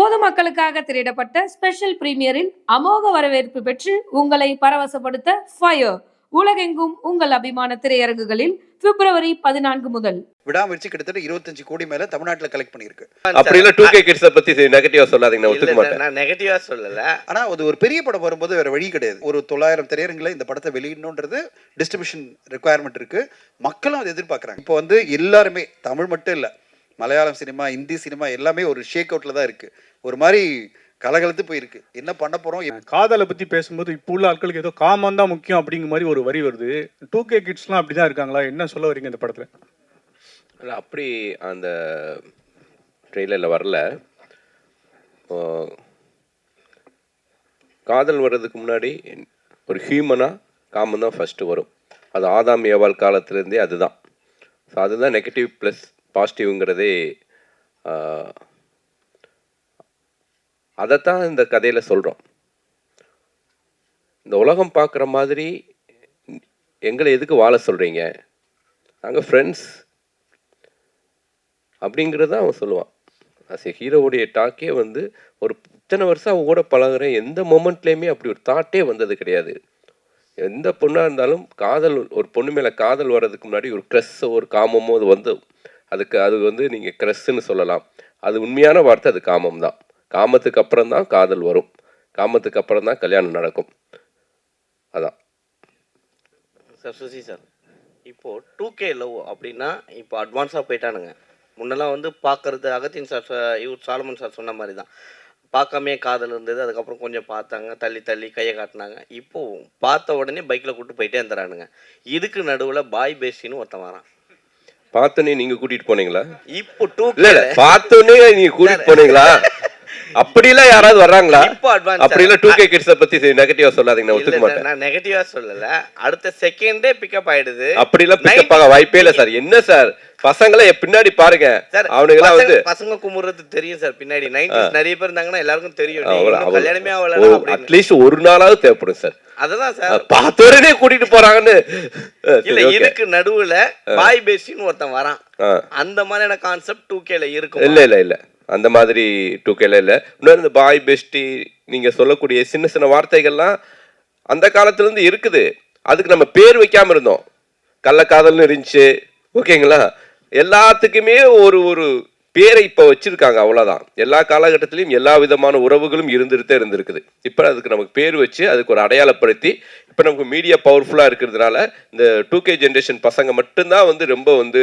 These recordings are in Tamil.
பொதுமக்களுக்காக திரையிடப்பட்ட ஸ்பெஷல் பிரீமியரில் அமோக வரவேற்பு பெற்று உங்களை பரவசப்படுத்த ஃபயர் உலகெங்கும் உங்கள் அபிமான திரையரங்குகளில் பிப்ரவரி பதினான்கு முதல். விடாமுயற்சி கிட்டத்தட்ட இருபத்தஞ்சு கோடி மேல தமிழ்நாட்டுல கலெக்ட் பண்ணிருக்கு அப்படி இல்ல டூ கே கிட்ஸ பத்தி நெகட்டிவா சொல்லாதீங்க ஒத்துக்க மாட்டேன். நான் நெகட்டிவா சொல்லல. ஆனா அது ஒரு பெரிய படம் வரும்போது வேற வழி கிடையாது. ஒரு தொள்ளாயிரம் திரையரங்குல இந்த படத்தை வெளியிடணுன்றது டிஸ்ட்ரிபியூஷன் ரெக்குவயர்மெண்ட் இருக்கு. மக்களும் அதை எதிர்பார்க்கறாங்க. இப்போ வந்து எல்லாருமே தமிழ் மட்டும் இல்ல மலையாளம் சினிமா இந்தி சினிமா எல்லாமே ஒரு ஷேக் அவுட்ல தான் இருக்கு. ஒரு மாதிரி கலகலத்து போயிருக்கு. என்ன பண்ண போறோம்? காதலை பத்தி பேசும்போது இப்போ உள்ள ஆட்களுக்கு ஏதோ காமம் தான் முக்கியம் அப்படிங்கிற மாதிரி ஒரு வரி வருது. டூ கே கிட்ஸ்லாம் அப்படிதான் இருக்காங்களா? என்ன சொல்ல வரீங்க இந்த படத்துல? இல்ல அப்படி அந்த ட்ரெய்லரில் வரல. காதல் வர்றதுக்கு முன்னாடி ஒரு ஹியூமனா காமன் தான் ஃபஸ்ட்டு வரும். அது ஆதாம் ஏவாள் காலத்துலேருந்தே அதுதான். ஸோ அதுதான் நெகட்டிவ் ப்ளஸ் பாசிட்டிவ்ங்கிறதே அதைத்தான் இந்த கதையில் சொல்கிறோம் இந்த உலகம் பார்க்குற மாதிரி எங்களை எதுக்கு வாழ சொல்கிறீங்க நாங்கள் ஃப்ரெண்ட்ஸ் அப்படிங்கிறத அவன் சொல்லுவான். அஸ் ஹீரோவுடைய டாக்கே வந்து ஒரு இத்தனை வருஷம் அவன் கூட பழகுறேன் எந்த மொமெண்ட்லேயுமே அப்படி ஒரு தாட்டே வந்தது கிடையாது. எந்த பொண்ணாக இருந்தாலும் காதல் ஒரு பொண்ணு மேலே காதல் வர்றதுக்கு முன்னாடி ஒரு க்ரெஸ்ஸோ ஒரு காமமோ அது வந்து அதுக்கு அது வந்து நீங்கள் க்ரெஸ்ஸுன்னு சொல்லலாம். அது உண்மையான வார்த்தை அது காமம் தான் காமத்துக்கு அப்புறம் தான் காதல் வரும். காமத்துக்கு அப்புறம் தான் கல்யாணம் நடக்கும். அதான். சார் சுசி சார் இப்போ டூ கே லவ் அப்படின்னா இப்போ அட்வான்ஸாக போயிட்டானுங்க. முன்னெல்லாம் வந்து பார்க்கறது அகத்தின் சார் இவர் சாலமன் சார் சொன்ன மாதிரி தான் பார்க்காமே காதல் இருந்தது அதுக்கப்புறம் கொஞ்சம் பார்த்தாங்க தள்ளி தள்ளி கையை காட்டினாங்க. இப்போ பார்த்த உடனே பைக்கில் கூட்டு போயிட்டே இருந்துறானுங்க இதுக்கு நடுவில் பாய் பேசின்னு ஒருத்தன் வரான். பார்த்தோன்னே நீங்கள் கூட்டிகிட்டு போனீங்களா? இப்போ டூ இல்ல பார்த்தோன்னே நீங்க கூட்டிட்டு போனீங்களா? அப்படிலாம் யாராவது வர்றாங்களா? இப்போ advance அப்படி இல்ல டூ கே கிட்ஸ பத்தி நெகட்டிவா சொல்லாதீங்க நான் ஒத்துக்க இல்ல மாட்டேன். நான் நெகட்டிவா சொல்லல. அடுத்த செகண்டே பிக்கப் ஆயிடுது. அப்படிலாம் பிக்கப் ஆக வாய்ப்பே இல்ல சார். என்ன சார்? பசங்களை என் பின்னாடி பாருங்க. சார் அவனுங்கெல்லாம் வந்து பசங்க- பசங்க குமுறது தெரியும் சார் பின்னாடி. நைன்டிஸ் நிறைய பேர் இருந்தாங்கன்னா எல்லாருக்கும் தெரியும். நீ அவ்வளவு- இன்னும் கல்யாணமே ஆகல அவ்வளவு அப்படின்னு. அட்லீஸ்ட் ஒரு நாளாவது தேவைப்படும் சார். அததான் சார். பார்த்தோடனே கூட்டிட்டு போறாங்கன்னு. அஹ் இல்ல சரி, okay. இதுக்கு நடுவுல பாய் பேசின்னு ஒருத்தன் வரான். ஆ. அந்த மாதிரியான கான்செப்ட் டூ கேல இருக்கும். இல்ல இல்ல இல்ல. அந்த மாதிரி டூ கேல இல்லை. இன்னொரு இந்த பாய் பெஸ்டி நீங்கள் சொல்லக்கூடிய சின்ன சின்ன வார்த்தைகள்லாம் அந்த காலத்துலேருந்து இருக்குது. அதுக்கு நம்ம பேர் வைக்காமல் இருந்தோம். கள்ளக்காதல்னு இருந்துச்சு. ஓகேங்களா? எல்லாத்துக்குமே ஒரு ஒரு பேரை இப்போ வச்சுருக்காங்க அவ்வளோதான் எல்லா காலகட்டத்திலையும் எல்லா விதமான உறவுகளும் இருந்துகிட்டே இருந்திருக்குது. இப்போ அதுக்கு நமக்கு பேர் வச்சு அதுக்கு ஒரு அடையாளப்படுத்தி இப்போ நமக்கு மீடியா பவர்ஃபுல்லாக இருக்கிறதுனால இந்த டூ கே ஜென்ரேஷன் பசங்க மட்டும்தான் வந்து ரொம்ப வந்து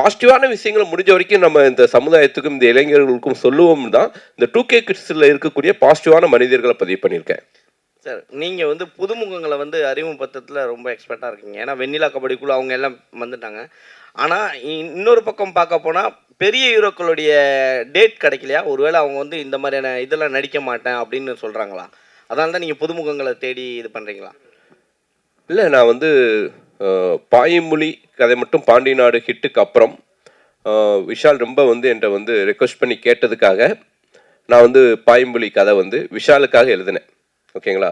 பாசிட்டிவான விஷயங்களை முடிஞ்ச வரைக்கும் நம்ம இந்த சமுதாயத்துக்கும் இந்த இளைஞர்களுக்கும் சொல்லுவோம் தான். இந்த டூ கே கிட்ஸில் இருக்கக்கூடிய பாசிட்டிவான மனிதர்களை பதிவு பண்ணியிருக்கேன். சார் நீங்க வந்து புதுமுகங்களை வந்து அறிமுகப்படுத்துறதுல ரொம்ப எக்ஸ்பர்ட்டா இருக்கீங்க. ஏன்னா வெண்ணிலா கபடிக்குள்ள அவங்க எல்லாம் வந்துட்டாங்க. ஆனா இ- இன்னொரு பக்கம் பார்க்க போனா பெரிய ஹீரோக்களுடைய டேட் கிடைக்கலையா? ஒருவேளை அவங்க வந்து இந்த மாதிரியான இதெல்லாம் நடிக்க மாட்டேன் அப்படின்னு சொல்றாங்களா? அதனால தான் நீங்க புதுமுகங்களை தேடி இது பண்றீங்களா? இல்லை நான் வந்து பாயமொழி கதை மட்டும் பாண்டி நாடு ஹிட்டுக்கு அப்புறம். விஷால் ரொம்ப வந்து என்கிட்ட வந்து ரெக்வஸ்ட் பண்ணி கேட்டதுக்காக நான் வந்து பாயமொழி கதை வந்து விஷாலுக்காக எழுதினேன். ஓகேங்களா?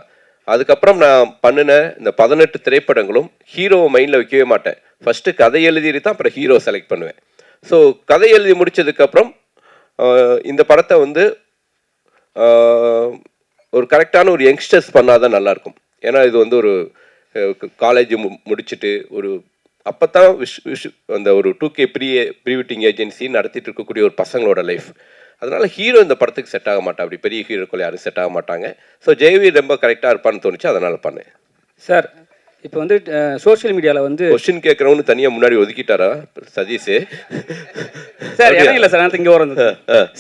அதுக்கப்புறம் நான் பண்ணின இந்த பதினெட்டு திரைப்படங்களும் ஹீரோவை மைண்டில் வைக்கவே மாட்டேன். ஃபஸ்ட்டு கதை எழுதிட்டு தான் அப்புறம் ஹீரோ செலக்ட் பண்ணுவேன். ஸோ கதை எழுதி முடிச்சதுக்கப்புறம் இந்த படத்தை வந்து ஒரு கரெக்டான ஒரு யங்ஸ்டர்ஸ் பண்ணால் தான் நல்லாயிருக்கும் ஏன்னா இது வந்து ஒரு காலேஜ் முடிச்சுட்டு ஒரு அப்போ தான் விஷ் விஷ் அந்த ஒரு two K pre prewedding agency நடத்திட்டு இருக்கக்கூடிய ஒரு பசங்களோட லைஃப் அதனால் ஹீரோ இந்த படத்துக்கு செட் ஆக மாட்டா அப்படி பெரிய ஹீரோக்கள் யாரும் செட் ஆக மாட்டாங்க. ஸோ ஜெயவி ரொம்ப கரெக்டாக இருப்பான்னு தோணுச்சு அதனால் பண்ணேன். சார் இப்போ வந்து சோஷியல் மீடியாவில் வந்து கொஸ்டின் கேட்கறவனு தனியா முன்னாடி ஒதுக்கிட்டாரா சதீஷ்? சார் இல்லை சார் நான் இங்கே வரேன்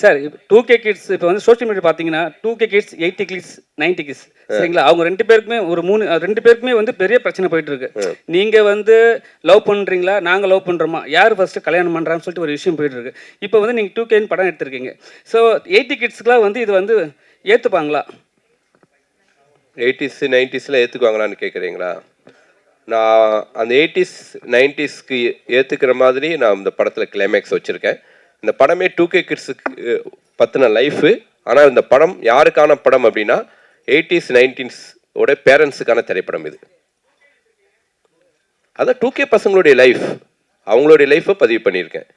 சார் டூ கே கிட்ஸ் இப்போ வந்து சோஷியல் மீடியா பார்த்தீங்கன்னா two K kids eighty kids ninety kids சரிங்களா? அவங்க ரெண்டு பேருக்குமே ஒரு மூணு ரெண்டு பேருக்குமே வந்து பெரிய பிரச்சனை போயிட்டு இருக்கு நீங்க வந்து லவ் பண்றீங்களா? நாங்க லவ் பண்றோமா? யார் ஃபர்ஸ்ட் கல்யாணம் பண்றான்னு சொல்லிட்டு ஒரு விஷயம் போயிட்டு இருக்கு இப்போ வந்து நீங்க டூ கேன்னு படம் எடுத்திருக்கீங்க. ஸோ எயிட்டி கிட்ஸ்க்குலாம் வந்து இது வந்து ஏத்துப்பாங்களா? எயிட்டிஸ் நைன்டிஸில் ஏற்றுக்குவாங்களான்னு கேட்குறீங்களா நான் அந்த எயிட்டிஸ் நைன்டிஸ்க்கு ஏற்றுக்கிற மாதிரி நான் இந்த படத்தில் கிளைமேக்ஸ் வச்சுருக்கேன். இந்த படமே டூ கே கிட்ஸுக்கு பற்றின லைஃபு ஆனால் இந்த படம் யாருக்கான படம் அப்படின்னா எயிட்டிஸ் நைன்டீன்ஸ் ஓட பேரண்ட்ஸுக்கான திரைப்படம் இது. அதான் டூ கே பசங்களுடைய லைஃப் அவங்களுடைய லைஃப்பை பதிவு பண்ணியிருக்கேன்.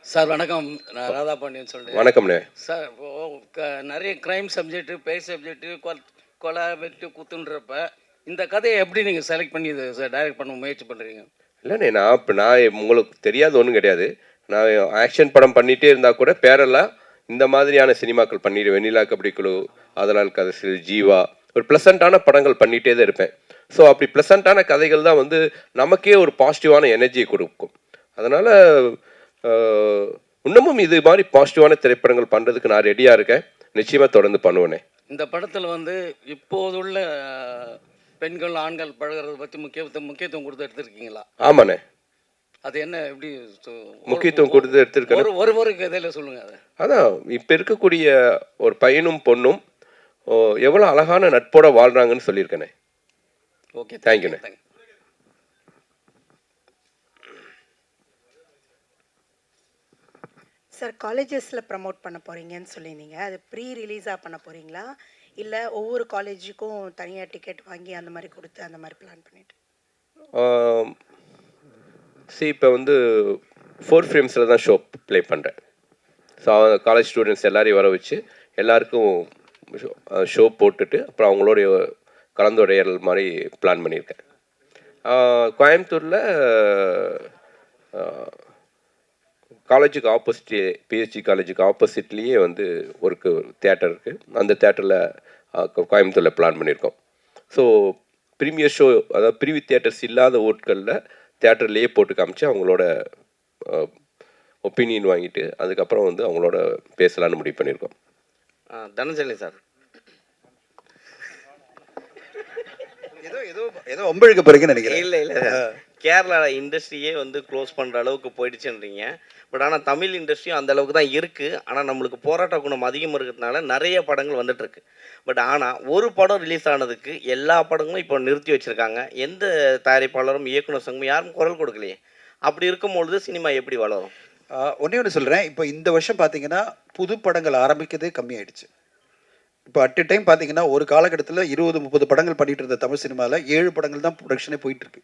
சார் வணக்கம். நான் ராதா பாண்டியன் சொல்கிறேன் வணக்கம்ண்ணே. சார் இப்போ க- நிறைய க்ரைம் சப்ஜெக்ட்டு பேய் சப்ஜெக்ட்டு கொலை வெட்டு குத்துன்றப்ப இந்த கதையை எப்படி நீங்கள் செலக்ட் பண்ணி இதை டைரக்ட் பண்ண முயற்சி பண்ணுறீங்க இல்லைண்ணே நான் இப்போ நான் உங்களுக்கு தெரியாத ஒன்றும் கிடையாது. நான் ஆக்ஷன் படம் பண்ணிகிட்டே இருந்தால் கூட பேரெல்லாம் இந்த மாதிரியான சினிமாக்கள் பண்ணிடுவேன். வெண்ணிலா கபடி குழு அதனால் கதைசில் ஜீவா ஒரு ப்ளசண்ட்டான படங்கள் பண்ணிகிட்டே தான் இருப்பேன். ஸோ அப்படி ப்ளசண்ட்டான கதைகள் தான் வந்து நமக்கே ஒரு பாசிட்டிவான எனர்ஜியை கொடுக்கும். அதனால் இன்னமும் இது மாதிரி பாசிட்டிவான திரைப்படங்கள் பண்ணுறதுக்கு நான் ரெடியாக இருக்கேன். நிச்சயமாக தொடர்ந்து பண்ணுவேனே. இந்த படத்தில் வந்து இப்போதுள்ள பெண்கள் ஆண்கள் பழகுறத பற்றி முக்கியத்துவம் முக்கியத்துவம் கொடுத்து எடுத்திருக்கீங்களா? ஆமாண்ணே. அது என்ன எப்படி முக்கியத்துவம் கொடுத்து எடுத்திருக்கேன். ஒரு ஒரு கதையில் சொல்லுங்கள் அதை. அதான் இப்போ இருக்கக்கூடிய ஒரு பையனும் பொண்ணும் ஓ, எவ்வளோ அழகான நட்போட வாழ்றாங்கன்னு சொல்லியிருக்கேனே. ஓகே தேங்க்யூண்ணே தேங்க்யூ சார் காலேஜஸில் ப்ரமோட் பண்ண போகிறீங்கன்னு சொல்லியிருந்தீங்க. அது ப்ரீ ரிலீஸாக பண்ண போகிறீங்களா இல்லை ஒவ்வொரு காலேஜுக்கும் தனியாக டிக்கெட் வாங்கி அந்த மாதிரி கொடுத்து அந்த மாதிரி பிளான் பண்ணிட்டு? சி இப்போ வந்து ஃபோர் ஃப்ரேம்ஸில் தான் ஷோ ப்ளே பண்ணுறேன் ஸோ காலேஜ் ஸ்டூடெண்ட்ஸ் எல்லாரையும் வர வச்சு எல்லாருக்கும் ஷோ போட்டுட்டு அப்புறம் அவங்களுடைய கலந்துரையாடல் மாதிரி பிளான் பண்ணியிருக்கேன். கோயம்புத்தூரில் காலேஜுக்கு ஆப்போசிட் பிஹெச்டி காலேஜுக்கு ஆப்போசிட்லேயே வந்து ஒரு தேட்டர் இருக்குது அந்த தேட்டரில் கோயம்புத்தூரில் பிளான் பண்ணியிருக்கோம் ஸோ ப்ரீமியர் ஷோ அதாவது ப்ரீவி தியேட்டர்ஸ் இல்லாத ஓட்களில் தேட்டர்லேயே போட்டு காமிச்சு அவங்களோட ஒப்பீனியன் வாங்கிட்டு அதுக்கப்புறம் வந்து அவங்களோட பேசலான்னு முடிவு பண்ணியிருக்கோம் தனஞ்சலி சார். ஏதோ ஏதோ ஏதோ ஒம்பழுக்க போறீங்கன்னு நினைக்கிறேன். இல்லை இல்லை கேரளாவில் இண்டஸ்ட்ரியே வந்து க்ளோஸ் பண்ணுற அளவுக்கு போயிடுச்சுன்றீங்க. பட் ஆனால் தமிழ் இண்டஸ்ட்ரியும் அந்த அளவுக்கு தான் இருக்குது ஆனால் நம்மளுக்கு போராட்ட குணம் அதிகம் இருக்கிறதுனால நிறைய படங்கள் வந்துட்டுருக்கு பட் ஆனால் ஒரு படம் ரிலீஸ் ஆனதுக்கு எல்லா படங்களும் இப்போ நிறுத்தி வச்சுருக்காங்க. எந்த தயாரிப்பாளரும் இயக்குனர் சங்கமும் யாரும் குரல் கொடுக்கலையே. அப்படி இருக்கும்பொழுது சினிமா எப்படி வளரும்? ஒன்றே ஒன்று சொல்கிறேன் இப்போ இந்த வருஷம் பார்த்தீங்கன்னா புது படங்கள் ஆரம்பிக்கிறதே கம்மியாயிடுச்சு. இப்போ அட் டைம் பார்த்தீங்கன்னா ஒரு காலகட்டத்தில் இருபது முப்பது படங்கள் பண்ணிட்டு இருந்த தமிழ் சினிமாவில் ஏழு படங்கள் தான் ப்ரொடக்ஷனே போயிட்டு இருக்கு.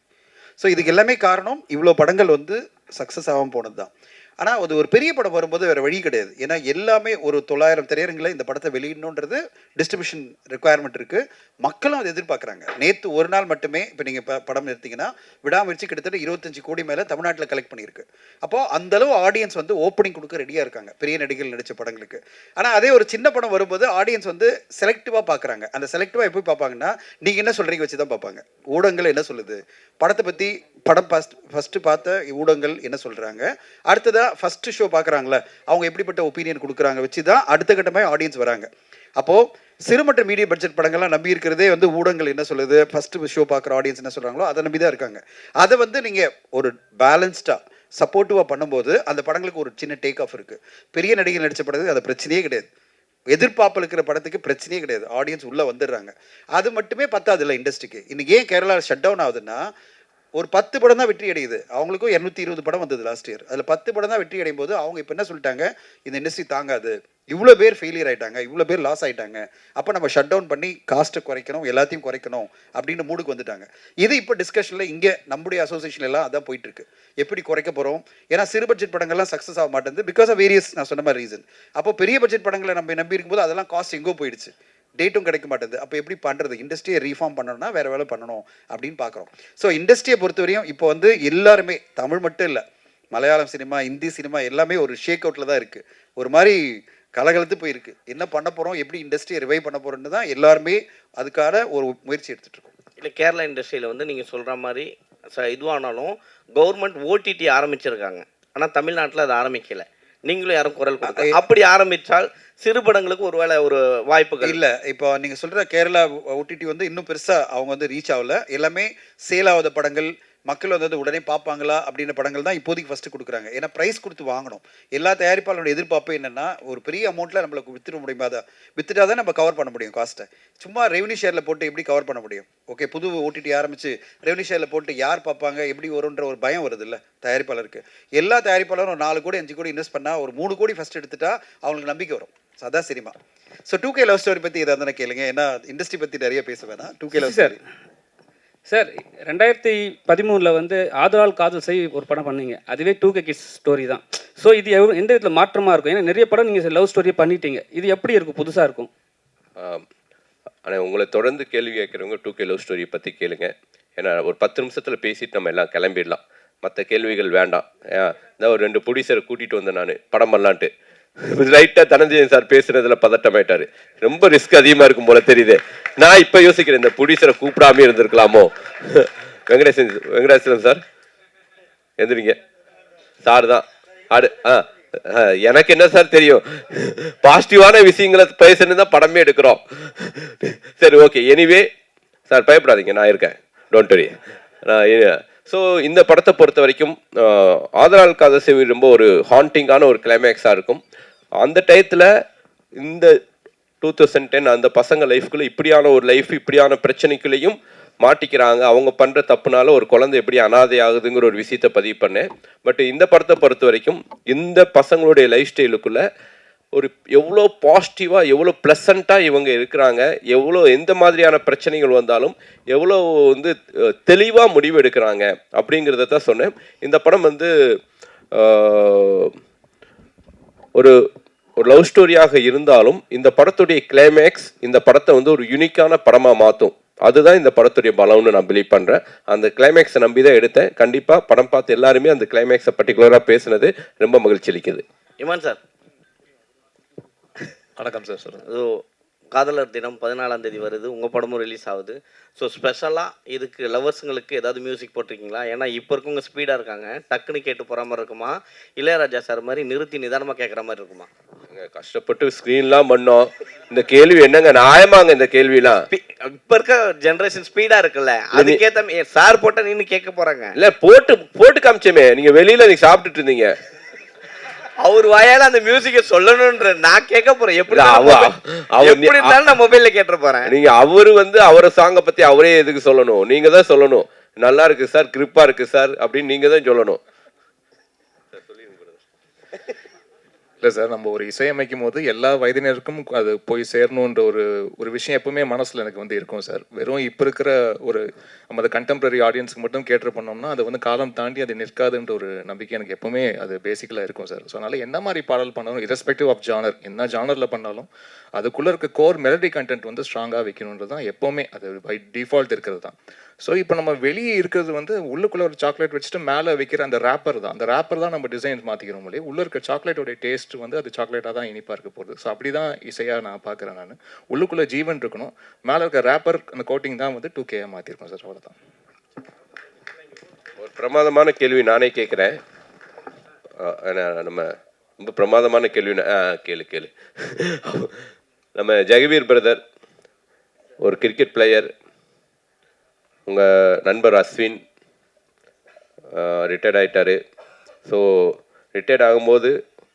ஸோ இதுக்கு எல்லாமே காரணம் இவ்வளோ படங்கள் வந்து சக்ஸஸ் ஆகாமல் போனது தான் ஆனால் அது ஒரு பெரிய படம் வரும்போது வேறு வழி கிடையாது. ஏன்னா எல்லாமே ஒரு தொள்ளாயிரம் திரையரங்கில் இந்த படத்தை வெளியிடணுன்றது டிஸ்ட்ரிபியூஷன் ரெக்குவயர்மெண்ட் இருக்குது மக்களும் அதை எதிர்பார்க்குறாங்க. நேற்று ஒரு நாள் மட்டுமே இப்போ நீங்கள் படம் எடுத்தீங்கன்னா விடாமுயற்சி கிட்டத்தட்ட இருபத்தஞ்சு கோடி மேலே தமிழ்நாட்டில் கலெக்ட் பண்ணியிருக்கு. அப்போது அந்தளவு ஆடியன்ஸ் வந்து ஓப்பனிங் கொடுக்க ரெடியாக இருக்காங்க. பெரிய நடிகர்கள் நடித்த படங்களுக்கு. ஆனால் அதே ஒரு சின்ன படம் வரும்போது ஆடியன்ஸ் வந்து செலக்டிவாக பார்க்குறாங்க அந்த செலக்டிவாக எப்படி பார்ப்பாங்கன்னா நீங்கள் என்ன சொல்கிறீங்க வச்சு தான் பார்ப்பாங்க ஊடகங்கள் என்ன சொல்லுது? படத்தை பற்றி படம் ஃபஸ்ட் ஃபஸ்ட்டு பார்த்த ஊடகங்கள் என்ன சொல்கிறாங்க அடுத்ததாக ஃபஸ்ட்டு ஷோ பார்க்குறாங்களே அவங்க எப்படிப்பட்ட ஒப்பீனியன் கொடுக்குறாங்க வச்சு தான் அடுத்த கட்டமாக ஆடியன்ஸ் வராங்க. அப்போது சிறுமட்ட மீடியம் பட்ஜெட் படங்கள்லாம் நம்பி இருக்கிறதே வந்து ஊடகங்கள் என்ன சொல்லுது? ஃபஸ்ட்டு ஷோ பார்க்குற ஆடியன்ஸ் என்ன சொல்கிறாங்களோ அதை நம்பி தான் இருக்காங்க. அதை வந்து நீங்கள் ஒரு பேலன்ஸ்டாக சப்போர்ட்டிவாக பண்ணும்போது அந்த படங்களுக்கு ஒரு சின்ன டேக் ஆஃப் இருக்குது பெரிய நடிகர் நடித்த படத்துக்கு அது பிரச்சனையே கிடையாது. எதிர்பார்ப்பில் இருக்கிற படத்துக்கு பிரச்சனையே கிடையாது. ஆடியன்ஸ் உள்ளே வந்துடுறாங்க. அது மட்டுமே பத்தாது இல்லை இண்டஸ்ட்ரிக்கு இன்னைக்கு ஏன் கேரளா ஷட் டவுன் ஆகுதுன்னா ஒரு பத்து படம் தான் வெற்றி அடையுது. அவங்களுக்கும் இரநூத்தி இருபது படம் வந்தது லாஸ்ட் இயர் அதில் பத்து படம் தான் வெற்றி அடையும் போது அவங்க இப்போ என்ன சொல்லிட்டாங்க? இந்த இண்டஸ்ட்ரி தாங்காது. இவ்வளோ பேர் ஃபெயிலியர் ஆகிட்டாங்க இவ்வளோ பேர் லாஸ் ஆகிட்டாங்க அப்போ நம்ம ஷட் டவுன் பண்ணி காஸ்ட்டை குறைக்கணும் எல்லாத்தையும் குறைக்கணும் அப்படின்னு மூடுக்கு வந்துட்டாங்க. இது இப்போ டிஸ்கஷனில் இங்கே நம்முடைய அசோசியேஷன் எல்லாம் அதான் போயிட்டுருக்கு. எப்படி குறைக்க போகிறோம் ஏன்னா சிறு பட்ஜெட் படங்கள்லாம் சக்ஸஸ் ஆக மாட்டேங்குது பிகாஸ் ஆஃப் வேரியஸ் நான் சொன்ன மாதிரி ரீசன் அப்போ பெரிய பட்ஜெட் படங்களை நம்ம நம்பி இருக்கும்போது அதெல்லாம் காஸ்ட் எங்கோ போயிடுச்சு. டேட்டும் கிடைக்க மாட்டேது அப்போ எப்படி பண்ணுறது இண்டஸ்ட்ரியை ரீஃபார்ம் பண்ணணும்னா வேறு வேலை பண்ணணும் அப்படின்னு பார்க்குறோம். ஸோ இண்டஸ்ட்ரியை பொறுத்தவரையும் இப்போ வந்து எல்லாருமே தமிழ் மட்டும் இல்லை மலையாளம் சினிமா இந்தி சினிமா எல்லாமே ஒரு ஷேக் அவுட்டில் தான் இருக்குது ஒரு மாதிரி கலகலத்து போயிருக்கு. என்ன பண்ண போகிறோம் எப்படி இண்டஸ்ட்ரியை ரிவைவ் பண்ண போகிறோன்னு தான் எல்லாருமே அதுக்கான ஒரு முயற்சி எடுத்துகிட்டு இருக்கோம். இல்லை கேரளா இண்டஸ்ட்ரியில் வந்து நீங்கள் சொல்கிற மாதிரி ச இதுவானாலும் கவர்மெண்ட் ஓடிடி ஆரம்பிச்சிருக்காங்க. ஆனால் தமிழ்நாட்டில் அது ஆரம்பிக்கலை. நீங்களும் யாரும் குரல் கொடுக்க அப்படி ஆரம்பித்தால் சிறு படங்களுக்கு ஒருவேளை ஒரு வாய்ப்புகள் இல்ல இப்போ நீங்க சொல்ற கேரளா ஓடிடி வந்து இன்னும் பெருசா அவங்க வந்து ரீச் ஆகல. எல்லாமே சேல் ஆகாத படங்கள் மக்கள் வந்து உடனே பார்ப்பாங்களா அப்படின்ற படங்கள் தான் இப்போதைக்கு ஃபர்ஸ்ட் கொடுக்குறாங்க. ஏன்னா பிரைஸ் கொடுத்து வாங்கணும். எல்லா தயாரிப்பாளரோட எதிர்பார்ப்பு என்னன்னா ஒரு பெரிய அமௌண்ட்ல நம்மளுக்கு வித்துட முடியுமா? அதை வித்துட்டா தான் நம்ம கவர் பண்ண முடியும் காஸ்ட்டை சும்மா ரெவன்யூ ஷேர்ல போட்டு எப்படி கவர் பண்ண முடியும்? ஓகே புது ஓடிடி ஆரம்பிச்சு ரெவன்யூ ஷேர்ல போட்டு யார் பார்ப்பாங்க? எப்படி வரும்ன்ற ஒரு பயம் வருது இல்ல தயாரிப்பாளருக்கு. எல்லா தயாரிப்பாளரும் ஒரு நாலு கோடி அஞ்சு கோடி இன்வெஸ்ட் பண்ணா ஒரு மூணு கோடி ஃபர்ஸ்ட் எடுத்துட்டா அவங்களுக்கு நம்பிக்கை வரும். அதான் cinema. So two K love story பத்தி ஏதாவது தானே கேளுங்க. ஏன்னா இண்டஸ்ட்ரி பத்தி நிறைய பேச வேணாம். Two K love story sir ரெண்டாயிரத்தி பதிமூணில் வந்து ஆதரால் காதல் செய் ஒரு படம் பண்ணீங்க. அதுவே டூ கே கிட்ஸ் ஸ்டோரி தான். ஸோ இது எவ்வளோ எந்த விதத்தில் மாற்றமாக இருக்கும்? ஏன்னா நிறைய படம் நீங்கள் லவ் ஸ்டோரியை பண்ணிட்டீங்க. இது எப்படி இருக்கும்? புதுசாக இருக்கும். ஆனால் உங்களை தொடர்ந்து கேள்வி கேட்குறவங்க டூ கே லவ் ஸ்டோரி பற்றி கேளுங்க. ஏன்னா ஒரு பத்து நிமிஷத்தில் பேசிட்டு நம்ம எல்லாம் கிளம்பிடலாம். மற்ற கேள்விகள் வேண்டாம். இந்த ஒரு ரெண்டு ப்ரொடியூசரை கூட்டிகிட்டு வந்தேன் நான் படம் பண்ணலான்ட்டு. லைட்டாக தனஞ்சயன் சார் பேசுனதுல பதட்டமாயிட்டாரு ரொம்ப ரிஸ்க் அதிகமாக இருக்கும் போல தெரியுது. நான் இப்போ யோசிக்கிறேன் இந்த புடிசரை கூப்பிடாம இருந்திருக்கலாமோ? வெங்கடேசன் வெங்கடேசன் சார் எந்திரிங்க. சார் தான். ஆடு ஆ ஆ, எனக்கு என்ன சார் தெரியும்? பாசிட்டிவான விஷயங்களை பேசுன்னு தான் படமே எடுக்கிறோம். சரி ஓகே எனிவே சார் பயப்படாதீங்க. நான் இருக்கேன். டோன்ட் வரி ஸோ இந்த படத்தை பொறுத்த வரைக்கும் ஆதரால் காதசிவி ரொம்ப ஒரு ஹாண்டிங்கான ஒரு கிளைமேக்ஸாக இருக்கும். அந்த டயத்தில் இந்த டூ தௌசண்ட் டென் அந்த பசங்க லைஃப்குள்ளே இப்படியான ஒரு லைஃப் இப்படியான பிரச்சனைக்குள்ளேயும் மாட்டிக்கிறாங்க. அவங்க பண்ணுற தப்புனால ஒரு குழந்தை எப்படி அனாதை ஆகுதுங்கிற ஒரு விஷயத்தை பதிவு பண்ணேன். பட் இந்த படத்தை பொறுத்த வரைக்கும் இந்த பசங்களுடைய லைஃப் ஸ்டைலுக்குள்ளே ஒரு எவ்வளோ பாசிட்டிவாக எவ்வளோ ப்ளசண்ட்டாக இவங்க இருக்கிறாங்க. எவ்வளோ எந்த மாதிரியான பிரச்சனைகள் வந்தாலும் எவ்வளோ வந்து தெளிவாக முடிவு எடுக்கிறாங்க அப்படிங்கிறத தான் சொன்னேன். இந்த படம் வந்து ஒரு ஒரு லவ் ஸ்டோரியாக இருந்தாலும் இந்த படத்துடைய கிளைமேக்ஸ் இந்த படத்தை வந்து ஒரு யூனிக்கான படமாக மாற்றும் அதுதான் இந்த படத்துடைய பலம்னு நான் பிலீவ் பண்ணுறேன் அந்த கிளைமேக்ஸை நம்பி தான் எடுத்தேன். கண்டிப்பாக படம் பார்த்து எல்லாருமே அந்த கிளைமேக்ஸை பர்டிகுலராக பேசுனது ரொம்ப மகிழ்ச்சி அளிக்குது. இமான் சார். வணக்கம் சார் ஸோ காதலர் தினம் பதினாலாம் தேதி வருது. உங்கள் படமும் ரிலீஸ் ஆகுது. ஸோ ஸ்பெஷலாக இதுக்கு லவர்ஸுங்களுக்கு ஏதாவது மியூசிக் போட்டிருக்கீங்களா? ஏன்னா இப்போ இருக்கவங்க ஸ்பீடாக இருக்காங்க. டக்குன்னு கேட்டு போகிற மாதிரி இருக்குமா? இளையராஜா சார் மாதிரி நிறுத்தி நிதானமாக கேட்குற மாதிரி இருக்குமா? கஷ்டப்பட்டு ஸ்க்ரீன்லாம் பண்ணோம். இந்த கேள்வி என்னங்க? நியாயமாங்க இந்த கேள்விலாம். இப்போ இருக்க ஜென்ரேஷன் ஸ்பீடாக இருக்குல்ல. அதுக்கேற்ற சார் போட்டால் நின்று கேட்க போகிறாங்க இல்ல போட்டு போட்டு காமிச்சோமே. நீங்க வெளியில நீங்க சாப்பிட்டுட்டு இருந்தீங்க. அவர் வாயால அந்த மியூசிக்கை சொல்லணும்ன்ற நான் கேட்க போறேன். எப்படி எப்படி இருந்தாலும் நான் மொபைல்ல கேட்டு போறேன். நீங்க அவரு வந்து அவர சாங்க பத்தி அவரே எதுக்கு சொல்லணும்? நீங்க தான் சொல்லணும். நல்லா இருக்கு சார் கிரிப்பா இருக்கு சார் அப்படின்னு நீங்க தான் சொல்லணும். இல்லை சார் நம்ம ஒரு இசையமைக்கும் போது எல்லா வயதினருக்கும் அது போய் சேரணுன்ற ஒரு ஒரு விஷயம் எப்பவுமே மனசில் எனக்கு வந்து இருக்கும் சார். வெறும் இப்போ இருக்கிற ஒரு நம்ம கண்டெம்பரரி ஆடியன்ஸ்க்கு மட்டும் கேட்டு பண்ணோம்னா அது வந்து காலம் தாண்டி அது நிற்காதுன்ற ஒரு நம்பிக்கை எனக்கு எப்பவுமே அது பேசிக்கலாக இருக்கும் சார். ஸோ அதனால் என்ன மாதிரி பாடல் பண்ணாலும் இரஸ்பெக்டிவ் ஆஃப் ஜானர் என்ன ஜானரில் பண்ணாலும் அதுக்குள்ளே இருக்க கோர் மெலடி கண்டென்ட் வந்து ஸ்ட்ராங்காக வைக்கணுன்றது தான் எப்போவுமே அது பை டிஃபால்ட் இருக்கிறது தான். ஸோ இப்போ நம்ம வெளியே இருக்கிறது வந்து உள்ளுக்குள்ளே ஒரு சாக்லேட் வச்சுட்டு மேலே வைக்கிற அந்த ரேப்பர் தான். அந்த ரேப்பர் தான் நம்ம டிசைன்ஸ் மாற்றிக்கிறோம் இல்லையே? உள்ளே இருக்க சாக்லேட்டோடைய டேஸ்ட் வந்து அது சாக்லேட்டாக தான் இனிப்பாக இருக்க போகுது. ஸோ அப்படி தான் இசையாக நான் பார்க்குறேன் நான். உள்ளுக்குள்ளே ஜீவன் இருக்கணும். மேலே இருக்க ரேப்பர் அந்த கோட்டிங் தான் வந்து டூ கேயாக மாற்றிருக்கோம் சார். அவ்வளோதான் ஒரு பிரமாதமான கேள்வி நானே கேட்குறேன். நம்ம ரொம்ப பிரமாதமான கேள்வி ஆ, கேளு கேளு. நம்ம ஜெகவீர் பிரதர் ஒரு கிரிக்கெட் பிளேயர் உங்கள் நண்பர் அஸ்வின் ரிட்டையர்ட் ஆகிட்டார் ஸோ ரிட்டையர்ட் ஆகும்போது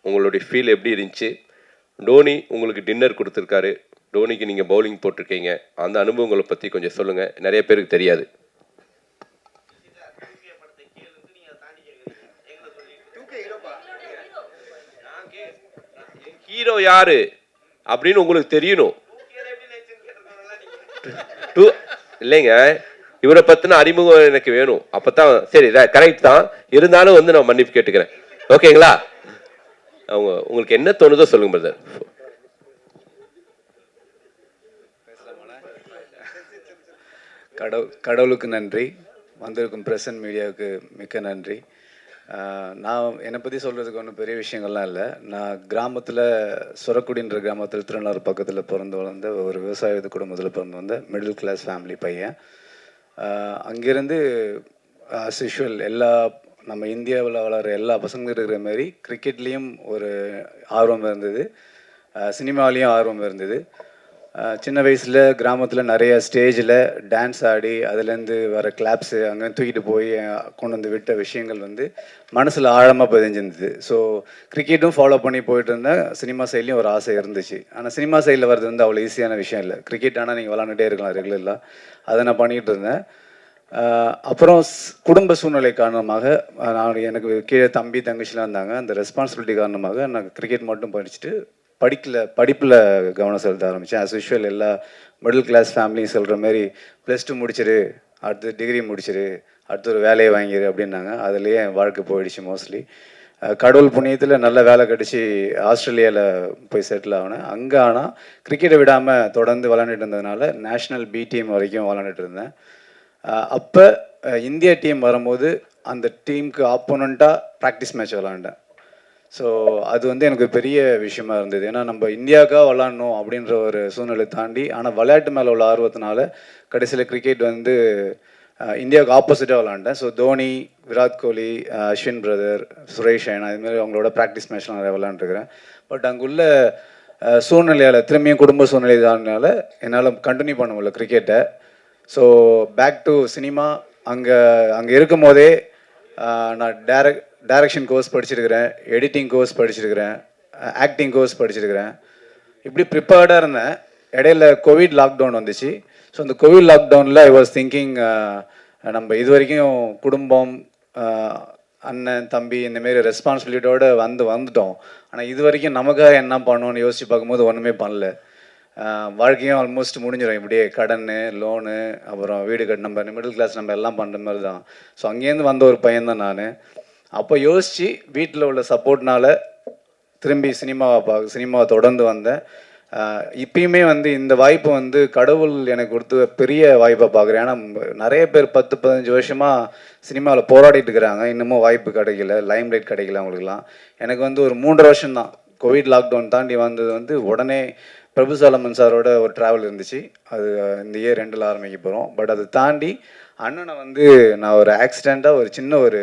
உங்களுடைய ஃபீல் எப்படி இருந்துச்சு? டோனி உங்களுக்கு டின்னர் கொடுத்துருக்காரு. டோனிக்கு நீங்கள் பவுலிங் போட்டிருக்கீங்க. அந்த அனுபவங்களை பற்றி கொஞ்சம் சொல்லுங்கள் நிறைய பேருக்கு தெரியாது. ஹீரோ யாரு? அப்படின்னு உங்களுக்கு தெரியணும். டூ இல்லைங்க. இவரை பத்தின அறிமுகம் எனக்கு வேணும். அப்பதான் சரி கரெக்ட் தான். இருந்தாலும் வந்து நான் மன்னிப்பு கேட்டுக்கிறேன். ஓகேங்களா? அவங்க உங்களுக்கு என்ன தோணுதோ சொல்லுங்க பிரதர் கடவுள் கடவுளுக்கு நன்றி. வந்திருக்கும் பிரசன்ட் மீடியாவுக்கு மிக்க நன்றி. நான் என்னை பற்றி சொல்கிறதுக்கு ஒன்றும் பெரிய விஷயங்கள்லாம் இல்லை. நான் கிராமத்தில் சுரக்குடின்ற கிராமத்தில் திருநள்ளாறு பக்கத்தில் பிறந்து வளர்ந்த ஒரு விவசாய குடும்பத்தில் பிறந்து வந்த மிடில் கிளாஸ் ஃபேமிலி பையன். அங்கிருந்து ஆஸ் யூஷுவல் எல்லா நம்ம இந்தியாவில் வளர எல்லா பசங்களும் இருக்கிற மாதிரி கிரிக்கெட்லேயும் ஒரு ஆர்வம் இருந்தது. சினிமாலேயும் ஆர்வம் இருந்தது. சின்ன வயசில் கிராமத்தில் நிறைய ஸ்டேஜில் டான்ஸ் ஆடி அதுலேருந்து வர கிளாப்ஸு அங்கே தூக்கிட்டு போய் கொண்டு வந்து விட்ட விஷயங்கள் வந்து மனசில் ஆழமாக பதிஞ்சிருந்தது. ஸோ கிரிக்கெட்டும் ஃபாலோ பண்ணி போயிட்டு இருந்தேன் சினிமா சைட்லேயும் ஒரு ஆசை இருந்துச்சு. ஆனால் சினிமா சைடில் வர்றது வந்து அவ்வளோ ஈஸியான விஷயம் இல்லை. கிரிக்கெட் ஆனால் நீங்கள் விளாண்டுட்டே இருக்கலாம் ரெகுலராக அதை நான் பண்ணிகிட்டு இருந்தேன். அப்புறம் குடும்ப சூழ்நிலை காரணமாக நான் எனக்கு கீழே தம்பி தங்கச்சிலாம் இருந்தாங்க. அந்த ரெஸ்பான்சிபிலிட்டி காரணமாக நான் கிரிக்கெட் மட்டும் படிச்சுட்டு படிக்கல படிப்பில் கவனம் செலுத்த ஆரம்பித்தேன் as யூஷுவல் எல்லா மிடில் கிளாஸ் ஃபேமிலியும் சொல்கிற மாதிரி ப்ளஸ் டூ முடிச்சிரு அடுத்து டிகிரி முடிச்சிரு அடுத்து ஒரு வேலையை வாங்கிடு அப்படின்னாங்க. அதுலேயே என் வாழ்க்கை போயிடுச்சு மோஸ்ட்லி கடவுள் புண்ணியத்தில் நல்ல வேலை கிடச்சி ஆஸ்திரேலியாவில் போய் செட்டில் ஆனேன். அங்கே ஆனால் கிரிக்கெட்டை விடாமல் தொடர்ந்து விளாண்டுட்டு இருந்ததுனால நேஷ்னல் பி டீம் வரைக்கும் விளாண்டுட்டு இருந்தேன். அப்போ இந்தியா டீம் வரும்போது அந்த டீமுக்கு ஆப்போனண்ட்டாக ப்ராக்டிஸ் மேட்ச் விளாண்டேன் ஸோ அது வந்து எனக்கு பெரிய விஷயமா இருந்தது. ஏன்னா நம்ம இந்தியாவுக்காக விளாட்ணும் அப்படின்ற ஒரு சூழ்நிலை தாண்டி ஆனால் விளையாட்டு மேலே உள்ள ஆர்வத்தினால கடைசியில் கிரிக்கெட் வந்து இந்தியாவுக்கு ஆப்போசிட்டாக விளாண்டேன் ஸோ தோனி விராட் கோலி அஸ்வின் பிரதர் சுரேஷ் அயனா இதுமாரி அவங்களோட ப்ராக்டிஸ் மேட்ச்லாம் நிறைய விளாண்டுருக்கிறேன் பட் அங்குள்ள சூழ்நிலையால் திரும்பியும் குடும்ப சூழ்நிலை தானால என்னால் கண்டினியூ பண்ண முடியல கிரிக்கெட்டை ஸோ பேக் டு சினிமா அங்கே அங்கே இருக்கும் போதே நான் டேரக்ட் டைரக்ஷன் கோர்ஸ் படிச்சிருக்கிறேன் எடிட்டிங் கோர்ஸ் படிச்சிருக்கிறேன் ஆக்டிங் கோர்ஸ் படிச்சிருக்கிறேன். இப்படி ப்ரிப்பேர்டாக இருந்தேன். இடையில கோவிட் லாக்டவுன் வந்துச்சு. ஸோ அந்த கோவிட் லாக்டவுனில் ஐ வாஸ் திங்கிங் நம்ம இது வரைக்கும் குடும்பம் அண்ணன் தம்பி இந்தமாரி ரெஸ்பான்சிபிலிட்டியோடு வந்து வந்துட்டோம். ஆனால் இது வரைக்கும் நமக்காக என்ன பண்ணணும்னு யோசிச்சு பார்க்கும்போது ஒன்றுமே பண்ணல. வாழ்க்கையும் ஆல்மோஸ்ட் முடிஞ்சிடும் இப்படியே கடன் லோனு அப்புறம் வீடு கட்டு நம்ம மிடில் கிளாஸ் நம்ம எல்லாம் பண்ணுற மாதிரி தான். ஸோ அங்கேருந்து வந்த ஒரு பையன் தான் நான். அப்போ யோசித்து வீட்டில் உள்ள சப்போர்ட்னால திரும்பி சினிமாவை பார்க்க சினிமாவை தொடர்ந்து வந்தேன். இப்பயுமே வந்து இந்த வாய்ப்பு வந்து கடவுள் எனக்கு கொடுத்த பெரிய வாய்ப்பை பார்க்குறேன். ஏன்னா நிறைய பேர் பத்து பதினஞ்சு வருஷமாக சினிமாவில் போராடிட்டு இருக்கிறாங்க. இன்னமும் வாய்ப்பு கிடைக்கல லைம் லைட் கிடைக்கல அவங்களுக்குலாம் எனக்கு வந்து ஒரு மூன்று வருஷம்தான். கோவிட் லாக்டவுன் தாண்டி வந்தது வந்து உடனே பிரபு சாலமன் சாரோட ஒரு ட்ராவல் இருந்துச்சு. அது இந்த இயர் ரெண்டில் ஆரம்பிக்க போகிறோம் பட் அதை தாண்டி அண்ணனை வந்து நான் ஒரு ஆக்சிடெண்ட்டாக ஒரு சின்ன ஒரு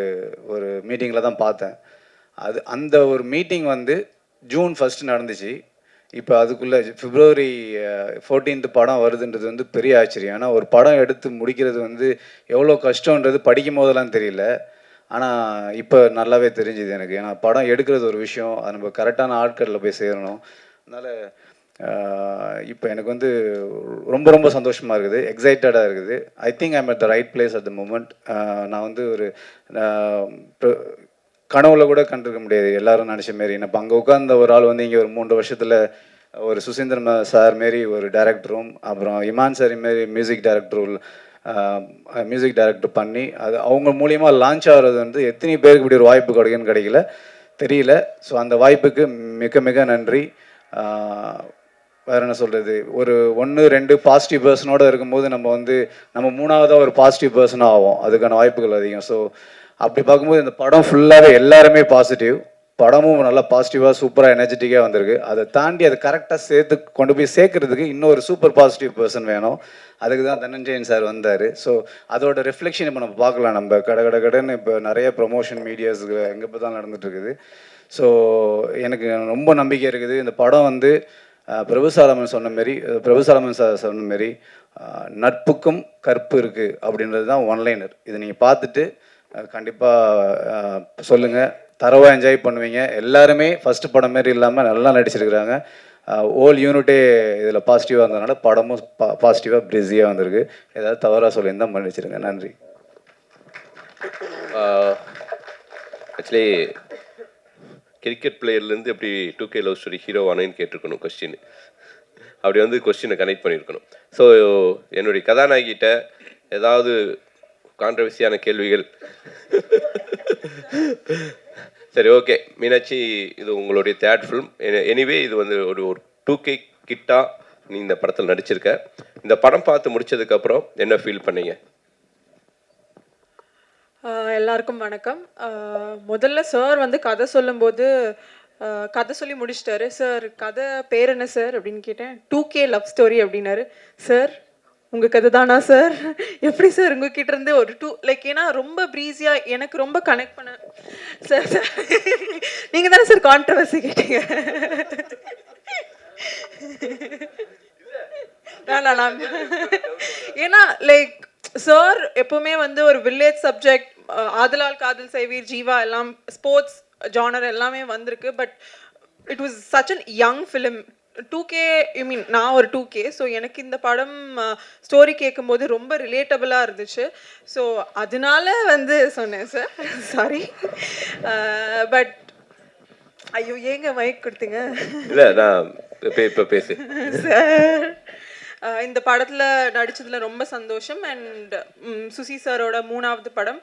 ஒரு மீட்டிங்கில் தான் பார்த்தேன். அது அந்த ஒரு மீட்டிங் வந்து ஜூன் ஃபஸ்ட்டு நடந்துச்சு. இப்போ அதுக்குள்ளே பிப்ரவரி ஃபோர்டீன்த் படம் வருதுன்றது வந்து பெரிய ஆச்சரியம். ஆனால் ஒரு படம் எடுத்து முடிக்கிறது வந்து எவ்வளோ கஷ்டன்றது படிக்கும் போதெல்லாம் தெரியல. ஆனால் இப்போ நல்லாவே தெரிஞ்சுது எனக்கு. ஏன்னா படம் எடுக்கிறது ஒரு விஷயம். அது நம்ம கரெக்டான ஆட்களில் போய் சேரணும். அதனால் இப்போ எனக்கு வந்து ரொம்ப ரொம்ப சந்தோஷமாக இருக்குது. எக்ஸைட்டடாக இருக்குது. I think I'm at the right place at the moment நான் வந்து ஒரு கனவுல கூட கண்டிருக்க முடியாது. எல்லாரும் நினச்ச மாரி. நான் அங்கே உட்காந்த ஒரு ஆள் வந்து இங்கே ஒரு மூன்று வருஷத்தில் ஒரு சுசீந்திரம் சார் மாரி ஒரு டேரக்டரும் அப்புறம் இமான் சார் மாரி மியூசிக் டைரக்டர் மியூசிக் டைரக்டர் பண்ணி அது அவங்க மூலியமாக லான்ச் ஆகிறது வந்து எத்தனை பேருக்கு இப்படி ஒரு வாய்ப்பு கிடைக்குன்னு கிடைக்கல. தெரியல. ஸோ அந்த வாய்ப்புக்கு மிக மிக நன்றி. வேறு என்ன சொல்கிறது ஒரு ஒன்று ரெண்டு பாசிட்டிவ் பர்சனோட இருக்கும்போது நம்ம வந்து நம்ம மூணாவதாக ஒரு பாசிட்டிவ் பர்சனாக ஆகும் அதுக்கான வாய்ப்புகள் அதிகம். ஸோ அப்படி பார்க்கும்போது இந்த படம் ஃபுல்லாகவே எல்லாருமே பாசிட்டிவ் படமும் நல்லா பாசிட்டிவாக சூப்பராக எனர்ஜெட்டிக்காக வந்திருக்கு. அதை தாண்டி அதை கரெக்டாக சேர்த்து கொண்டு போய் சேர்க்கறதுக்கு இன்னொரு சூப்பர் பாசிட்டிவ் பர்சன் வேணும். அதுக்கு தான் தனஞ்சயன் சார் வந்தார். ஸோ அதோட ரிஃப்ளெக்ஷன் இப்போ நம்ம பார்க்கலாம். நம்ம கட கட கடன்னு இப்போ நிறைய ப்ரொமோஷன் மீடியாஸுக்கு எங்கே இப்போ தான் நடந்துட்டு இருக்குது. ஸோ எனக்கு ரொம்ப நம்பிக்கை இருக்குது. இந்த படம் வந்து அஹ், பிரபு சாலமன் சொன்ன மாரி அஹ், பிரபு சாலமன் சார் சொன்ன மாரி நட்புக்கும் கற்பு இருக்குது அப்படின்றது தான் ஒன்லைனர் இதை நீங்கள் பார்த்துட்டு கண்டிப்பாக சொல்லுங்கள் தரவாக என்ஜாய் பண்ணுவீங்க. எல்லாருமே ஃபஸ்ட்டு படம் மாரி இல்லாமல் நல்லா நடிச்சிருக்கிறாங்க. ஓல் யூனிட்டே இதில் பாசிட்டிவாக இருந்ததுனால படமும் பா பாசிட்டிவாக பிஸியாக வந்திருக்கு. ஏதாவது தவறாக சொல்லியிருந்தால் மன்னிச்சிருங்க. நன்றி. ஆக்சுவலி கிரிக்கெட் பிளேயர்லேருந்து எப்படி two K love story hero ஆனேன்னு கேட்டிருக்கணும் கொஸ்டின் அப்படி வந்து கொஸ்டினை கனெக்ட் பண்ணியிருக்கணும். ஸோ என்னுடைய கதாநாயகிட்ட ஏதாவது கான்ட்ரவர்சியான கேள்விகள்? சரி ஓகே மீனாட்சி இது உங்களுடைய தேர்ட் ஃபிலிம் எனிவே இது வந்து ஒரு ஒரு டூ கே கிட்டா நீ இந்த படத்தில் நடிச்சிருக்க. இந்த படம் பார்த்து முடிச்சதுக்கப்புறம் என்ன ஃபீல் பண்ணீங்க? எல்லாருக்கும் வணக்கம். முதல்ல சார் வந்து கதை சொல்லும்போது கதை சொல்லி முடிச்சிட்டாரு. சார் கதை பேர் என்ன சார் அப்படின்னு கேட்டேன். டூ கே லவ் ஸ்டோரி அப்படின்னாரு. சார் உங்கள் கதை தானா சார்? எப்படி சார் உங்ககிட்ட இருந்து ஒரு டூ லைக் ஏன்னா ரொம்ப ப்ரீஸியாக எனக்கு ரொம்ப கனெக்ட் பண்ண சார் சார் நீங்கள் தானே சார் கான்ட்ரவர்சி கேட்டீங்க? நான் ஏன்னா லைக் சார் எப்போவுமே வந்து ஒரு வில்லேஜ் சப்ஜெக்ட் ஆதலால் காதல் செய்வீர் ஜீவா எல்லாம் ஸ்போர்ட்ஸ் ஜானர் எல்லாமே வந்திருக்கு but it was such an young film two K I mean நான் ஒரு டூ கே ஸோ எனக்கு இந்த படம் ஸ்டோரி கேட்கும்போது ரொம்ப ரிலேட்டபிளாக இருந்துச்சு. ஸோ அதனால வந்து சொன்னேன் சார் சாரி பட் ஐயோ ஏங்க மைக் கொடுத்தீங்க? இல்ல நான் இப்ப பேசு. சார் இந்த படத்தில் நடிச்சதுல ரொம்ப சந்தோஷம். அண்ட் சுசி சாரோட மூணாவது படம்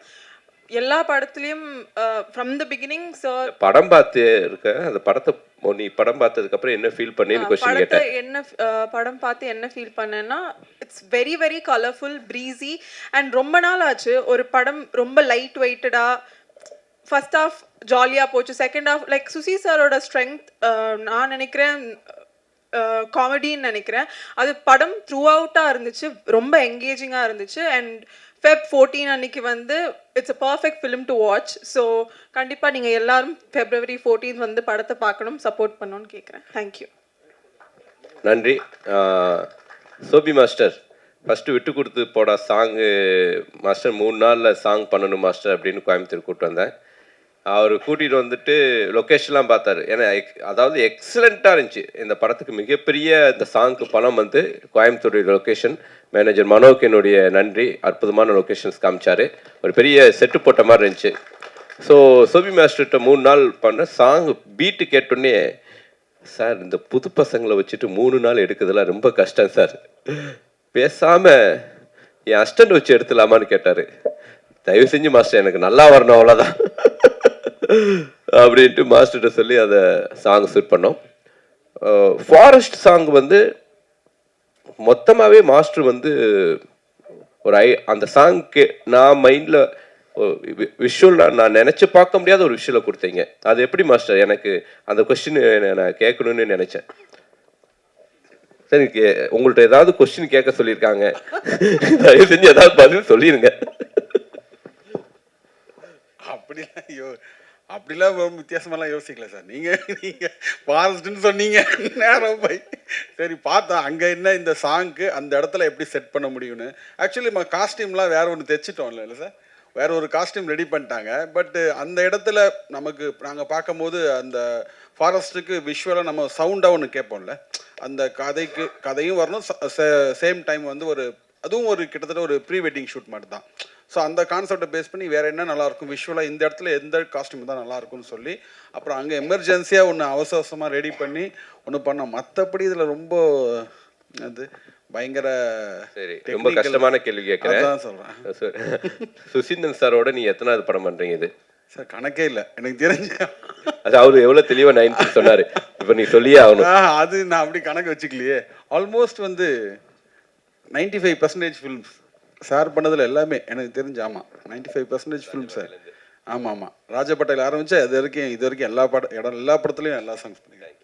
எல்லா படத்துலையும் ஃப்ரம் த பிகினிங் சார் படம் பார்த்து இருக்க அந்த படத்தை நீ படம் பார்த்ததுக்கு அப்புறம் என்ன ஃபீல் பண்ணேன்னு கொஸ்டின் கேட்டேன். என்ன படம் பார்த்து என்ன ஃபீல் பண்ணேன்னா it's very very colourful breezy and ரொம்ப நாள் ஆச்சு ஒரு படம் ரொம்ப லைட் வெயிட்டடாக ஃபர்ஸ்ட் ஆஃப் ஜாலியாக போச்சு செகண்ட் ஆஃப் லைக் சுசி சாரோட ஸ்ட்ரென்த் நான் நினைக்கிறேன் காமெடின்னு நினைக்கிறேன். அது படம் த்ரூ அவுட்டாக இருந்துச்சு ரொம்ப என்கேஜிங்காக இருந்துச்சு அண்ட் ஃபெப் ஃபோர்டீன் அன்னைக்கு வந்து it's a perfect film to watch so கண்டிப்பாக நீங்கள் எல்லாரும் ஃபெப்ரவரி ஃபோர்டீன் வந்து படத்தை பார்க்கணும் சப்போர்ட் பண்ணணும்னு கேட்குறேன் தேங்க்யூ நன்றி. சோபி மாஸ்டர் ஃபஸ்ட்டு விட்டு கொடுத்து போட சாங்கு மாஸ்டர் மூணு நாளில் சாங் பண்ணணும் மாஸ்டர் அப்படின்னு கோயம்புத்தூர் கூப்பிட்டு வந்தேன். அவர் கூட்டிகிட்டு வந்துட்டு லொக்கேஷன்லாம் பார்த்தாரு. ஏன்னா எக் அதாவது எக்ஸலண்ட்டாக இருந்துச்சு. இந்த படத்துக்கு மிகப்பெரிய இந்த சாங்க்கு பணம் வந்து கோயம்புத்தூருடைய லொக்கேஷன் மேனேஜர் மனோக்கு என்னுடைய நன்றி. அற்புதமான லொக்கேஷன்ஸ் காமிச்சார். ஒரு பெரிய செட்டு போட்ட மாதிரி இருந்துச்சு. ஸோ சோபி மாஸ்டர்கிட்ட மூணு நாள் பண்ண சாங் பீட்டு கேட்டோன்னே சார் இந்த புது பசங்களை வச்சுட்டு மூணு நாள் எடுக்கிறதுலாம் ரொம்ப கஷ்டம் சார். பேசாமல் என் அஸ்டண்ட் வச்சு எடுத்துலாமான்னு கேட்டார். தயவு செஞ்சு மாஸ்டர் எனக்கு நல்லா வரணும் அவ்வளோதான் அப்படின்ட்டு மாஸ்டர்கிட்ட சொல்லி அதை சாங் ஷூட் பண்ணோம். ஃபாரஸ்ட் சாங் வந்து மொத்தமாகவே மாஸ்டர் வந்து ஒரு ஐ அந்த சாங்க்கு நான் மைண்டில் விஷுவல் நான் நினச்சி பார்க்க முடியாத ஒரு விஷுவலை கொடுத்தீங்க. அது எப்படி மாஸ்டர்? எனக்கு அந்த கொஸ்டின் நான் கேட்கணும்னு நினச்சேன். சரி கே- உங்கள்ட்ட ஏதாவது கொஸ்டின் கேட்க சொல்லியிருக்காங்க. தயவு செஞ்சு ஏதாவது பதில் சொல்லிடுங்க அப்படி ஐயோ. அப்படிலாம் ரொம்ப வித்தியாசமெல்லாம் யோசிக்கல சார். நீங்கள் நீங்கள் ஃபாரஸ்ட்னு சொன்னீங்க. நேரம் போய். சரி பார்த்தோம் அங்கே என்ன இந்த சாங்க்கு அந்த இடத்துல எப்படி செட் பண்ண முடியும்னு. ஆக்சுவலி நம்ம காஸ்டியூம்லாம் வேறு ஒன்று தைச்சிட்டோம்ல இல்லை சார்? வேறு ஒரு காஸ்டியூம் ரெடி பண்ணிட்டாங்க. பட் அந்த இடத்துல நமக்கு நாங்கள் பார்க்கும்போது அந்த ஃபாரஸ்ட்டுக்கு விஷுவலாக நம்ம சவுண்டாக ஒன்று கேட்போம்ல. அந்த கதைக்கு கதையும் வரணும். சேம் டைம் வந்து ஒரு அதுவும் ஒரு கிட்டத்தட்ட ஒரு ப்ரீ வெட்டிங் ஷூட் மாதிரி தான். ஸோ அந்த கான்செப்டை பேஸ் பண்ணி வேறு என்ன நல்லா இருக்கும் விஷுவலாக இந்த இடத்துல எந்த காஸ்டியூம் தான் நல்லா இருக்கும்னு சொல்லி அப்புறம் அங்கே எமர்ஜென்சியாக ஒன்று அவசர அவசரமாக ரெடி பண்ணி ஒன்று பண்ணோம் மற்றபடி இதில் ரொம்ப அது பயங்கர சரி ரொம்ப கஷ்டமான கேள்வி கேட்குறேன். சொல்கிறேன் சுசீந்தன் சாரோட நீ எத்தனாவது படம் பண்றீங்க இது? சார் கணக்கே இல்லை. எனக்கு தெரிஞ்ச அது அவரு எவ்வளவு தெளிவா நைன்டி சொன்னாரு. இப்ப நீ சொல்லியே ஆகணும். அது நான் அப்படி கணக்கு வச்சுக்கலையே. ஆல்மோஸ்ட் வந்து 95% ஃபைவ் பர்சன்டேஜ் ஃபிலிம்ஸ் சார் பண்ணதில் எல்லாமே எனக்கு தெரிஞ்சு ஆமாம் 95% ஃபைவ் பர்சன்டேஜ் ஃபிலிம் சார் ஆமாம் ஆமாம் ராஜபட்டையில் ஆரம்பிச்சு அது வரைக்கும் இது வரைக்கும் எல்லா படம் இடம் எல்லா படத்துலையும் எல்லா சாங்ஸ் பண்ணிக்கிறேன்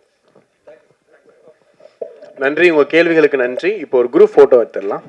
நன்றி உங்கள் கேள்விகளுக்கு நன்றி. இப்போ ஒரு குரூப் ஃபோட்டோ எடுத்துடலாம்.